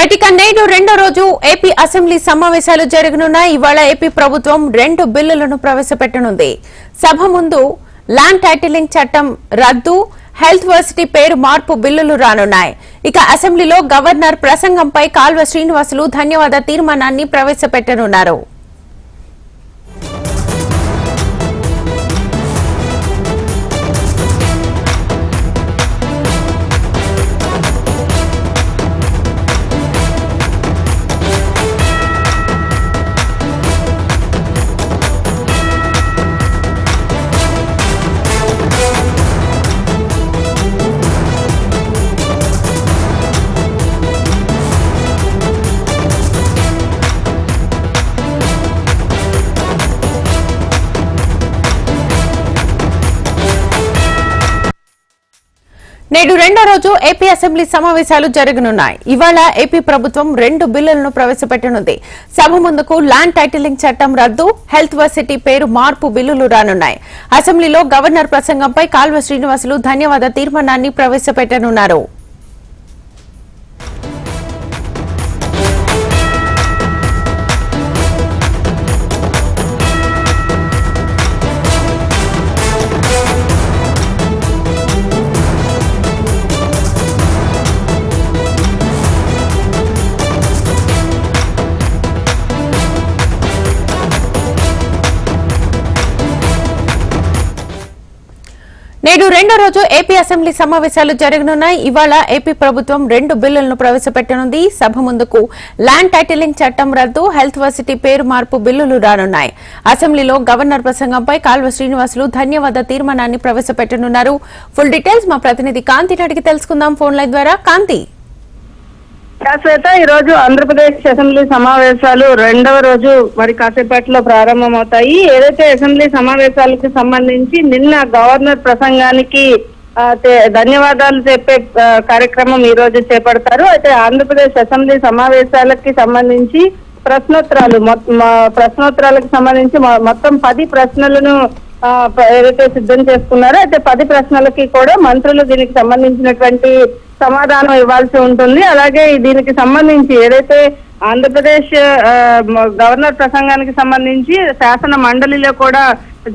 Right ఇక నేడు రెండో రోజు ఏపీ అసెంబ్లీ సమావేశాలు జరగనున్న ఇవాళ ఏపీ ప్రభుత్వం రెండు బిల్లులను ప్రవేశపెట్టనుంది. సభ ముందు ల్యాండ్ టైటిలింగ్ చట్టం రద్దు హెల్త్ వర్సిటీ పేరు మార్పు బిల్లులు రానున్నాయి. ఇక అసెంబ్లీలో గవర్నర్ ప్రసంగంపై కాల్వ శ్రీనివాసులు ధన్యవాద తీర్మానాన్ని ప్రవేశపెట్టనున్నారు. నేడు రెండో రోజు ఏపీ అసెంబ్లీ సమావేశాలు జరగనున్నాయి. ఇవాళ ఏపీ ప్రభుత్వం రెండు బిల్లులను ప్రవేశపెట్టనుంది. సభ ముందుకు ల్యాండ్ టైటిలింగ్ చట్టం రద్దు హెల్త్ వర్సిటీ పేరు మార్పు బిల్లులు రానున్నాయి. అసెంబ్లీలో గవర్నర్ ప్రసంగంపై కాల్వ శ్రీనివాసులు ధన్యవాద తీర్మానాన్ని ప్రవేశపెట్టనున్నారు. నేడు రెండో రోజు ఏపీ అసెంబ్లీ సమావేశాలు జరగనున్నాయి. ఇవాళ ఏపీ ప్రభుత్వం రెండు బిల్లులను ప్రవేశపెట్టనుంది. సభ ముందుకు ల్యాండ్ టైటిలింగ్ చట్టం రద్దు హెల్త్ వర్సిటీ పేరు మార్పు బిల్లులు రానున్నాయి. అసెంబ్లీలో గవర్నర్ ప్రసంగంపై కాల్వ శ్రీనివాసులు ధన్యవాద తీర్మానాన్ని ప్రవేశపెట్టనున్నారు. ఫుల్ డీటెయిల్స్ మా ప్రతినిధి కాంతిని అడిగి తెలుసుకుందాం ఫోన్ లైన్ ద్వారా. కాంతి. శ్వేత ఈ రోజు ఆంధ్రప్రదేశ్ అసెంబ్లీ సమావేశాలు రెండవ రోజు మరి కాసేపట్లో ప్రారంభమవుతాయి. ఏదైతే అసెంబ్లీ సమావేశాలకు సంబంధించి నిన్న గవర్నర్ ప్రసంగానికి ధన్యవాదాలు చెప్పే కార్యక్రమం ఈ రోజు చేపడతారు. అయితే ఆంధ్రప్రదేశ్ అసెంబ్లీ సమావేశాలకి సంబంధించి ప్రశ్నోత్తరాలు మొత్తం ప్రశ్నోత్తరాలకు సంబంధించి మొత్తం పది ప్రశ్నలను ఏదైతే సిద్ధం చేసుకున్నారో అయితే పది ప్రశ్నలకి కూడా మంత్రులు దీనికి సంబంధించినటువంటి సమాధానం ఇవ్వాల్సి ఉంటుంది. అలాగే దీనికి సంబంధించి ఏదైతే ఆంధ్రప్రదేశ్ గవర్నర్ ప్రసంగానికి సంబంధించి శాసన మండలిలో కూడా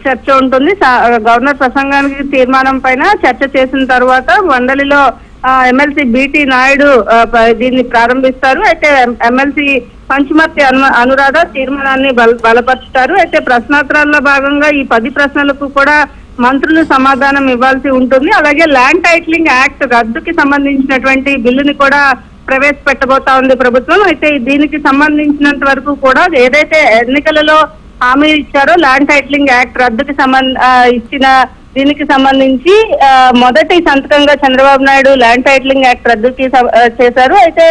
చర్చ ఉంటుంది. గవర్నర్ ప్రసంగానికి తీర్మానం పైన చర్చ చేసిన తర్వాత మండలిలో ఎమ్మెల్సీ బిటి నాయుడు దీన్ని ప్రారంభిస్తారు. అయితే ఎమ్మెల్సీ పంచుమర్తి అను అనురాధ తీర్మానాన్ని బల బలపరుస్తారు అయితే ప్రశ్నోత్తరాల్లో భాగంగా ఈ పది ప్రశ్నలకు కూడా మంత్రులు సమాధానం ఇవ్వాల్సి ఉంటుంది. అలాగే ల్యాండ్ టైటిలింగ్ యాక్ట్ రద్దుకి సంబంధించినటువంటి బిల్లుని కూడా ప్రవేశపెట్టబోతా ఉంది ప్రభుత్వం. అయితే దీనికి సంబంధించినంత వరకు కూడా ఏదైతే ఎన్నికలలో హామీ ఇచ్చారో ల్యాండ్ టైటిలింగ్ యాక్ట్ రద్దుకి సంబంధ ఇచ్చిన దీనికి సంబంధించి మొదటి సంతకంగా Chandrababu Naidu land titling act రద్దుకి చేశారు. అయితే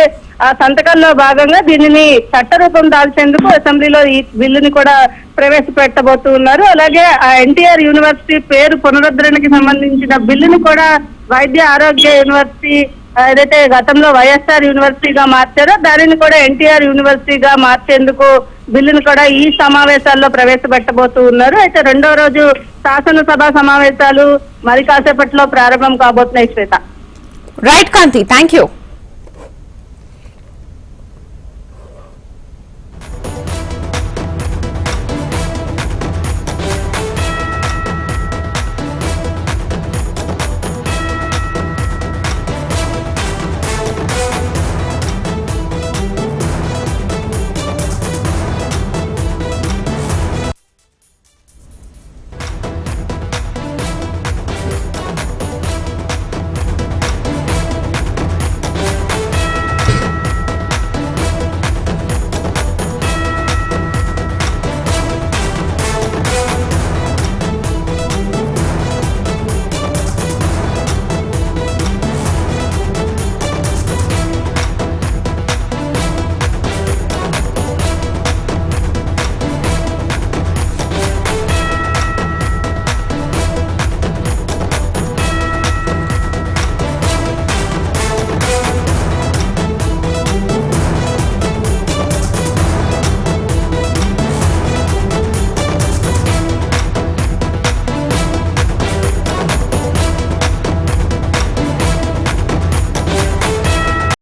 ఆ సంతకంలో భాగంగా దీనిని చట్టరూపం దాల్చేందుకు అసెంబ్లీలో ఈ బిల్లుని కూడా ప్రవేశపెట్టబోతూ ఉన్నారు. అలాగే ఆ ఎన్టీఆర్ యూనివర్సిటీ పేరు పునరుద్ధరణకి సంబంధించిన బిల్లుని కూడా వైద్య ఆరోగ్య యూనివర్సిటీ ఏదైతే గతంలో వైఎస్ఆర్ యూనివర్సిటీగా మార్చారో దానిని కూడా ఎన్టీఆర్ యూనివర్సిటీగా మార్చేందుకు బిల్లును కూడా ఈ సమావేశాల్లో ప్రవేశపెట్టబోతూ ఉన్నారు. అయితే రెండో రోజు శాసనసభ సమావేశాలు మరి కాసేపట్లో ప్రారంభం కాబోతున్నాయి Shweta. Right Kanthi thank you